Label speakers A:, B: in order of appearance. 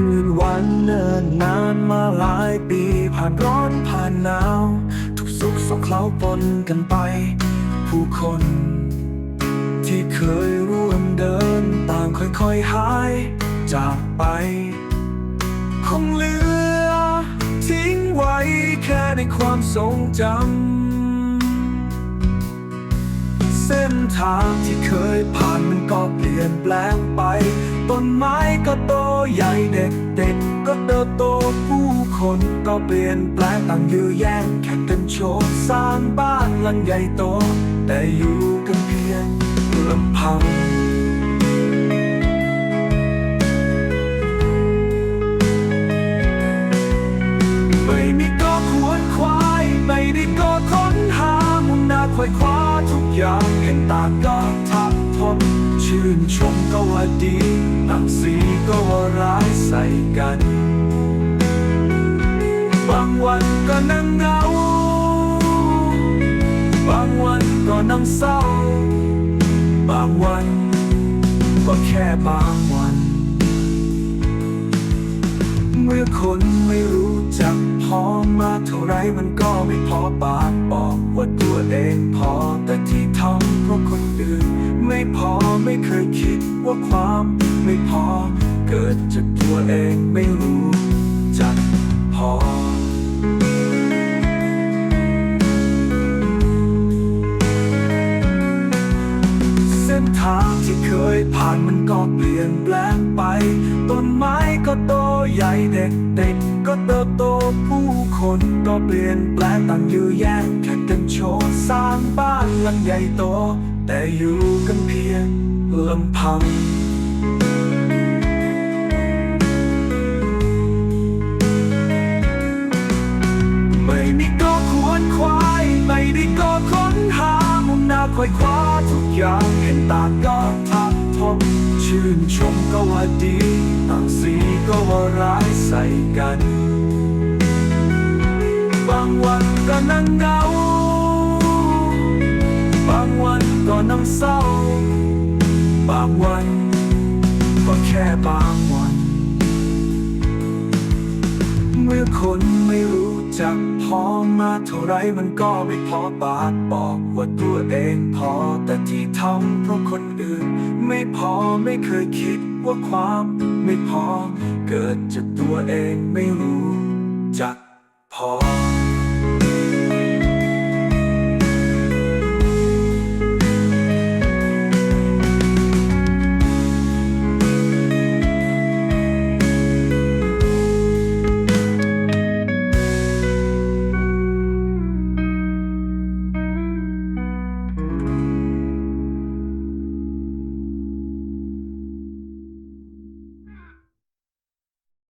A: คืนวันเนิ่นนานมาหลายปี ผ่านร้อนผ่านหนาว ทุกสุขสงเคล้าปนกันไป ผู้คน ที่เคยร่วมเดินต่างค่อยๆหาย จากไป คงเหลือ ทิ้งไว้แค่ในความทรงจำ เส้นทางที่เคยผ่านมันก็เปลี่ยนแปลงไปต้นไม้ก็โต ใหญ่เด็กเด็กก็เติบโตผู้คนก็เปลี่ยนแปลงต่างยื้อแย่งแข่งกันโชว์สร้างบ้านหลังใหญ่โต แต่อยู่กันเพียงลำพังไม่มีก็ควรควาย ไม่ได้ก็ค้นหามุ่งหน้าควายคว้าทุกอย่างเห็นตาก็ทักทนชื่นชมก็ว่าดี ต่างสีก็ว่าร้ายใส่กัน บางวันก็นั่งเหงา บางวันก็นั่งเศร้า บางวันก็แค่บางวัน เมื่อคนไม่รู้จักพอมาเท่าไรมันก็ไม่พอปากบอกว่าตัวเองพอแต่ที่ทำเพราะคนอื่น ไม่พอไม่เคยคิด ว่าความไม่พอ เกิดจากตัวเองไม่รู้จักพอ เส้นทางที่เคยผ่านมันก็เปลี่ยนแปลงไป ต้นไม้ก็โตใหญ่เด็กเด็กก็เติบโตผู้คนก็เปลี่ยนแปลงต่างยื้อแย่งแข่งกันโชว์สร้างบ้านหลังใหญ่โต แต่อยู่กันเพียง ลำพัง ไม่มีก็ควรควาย ไม่ได้ก็ค้นหา มุ่งหน้าควยคว้าทุกอย่างเห็นตาก็ทักทมชื่นชมก็ว่าดีต่างสีก็ว่าร้ายใส่กัน บางวันก็นั่งเงา บางวันก็นั่งเศร้า บางวันก็แค่บางวัน เมื่อคนไม่รู้จักพอมาเท่าไรมันก็ไม่พอปากบอกว่าตัวเองพอแต่ที่ทำเพราะคนอื่น ไม่พอไม่เคยคิดว่าความไม่พอ เกิดจากตัวเองไม่รู้จักพอ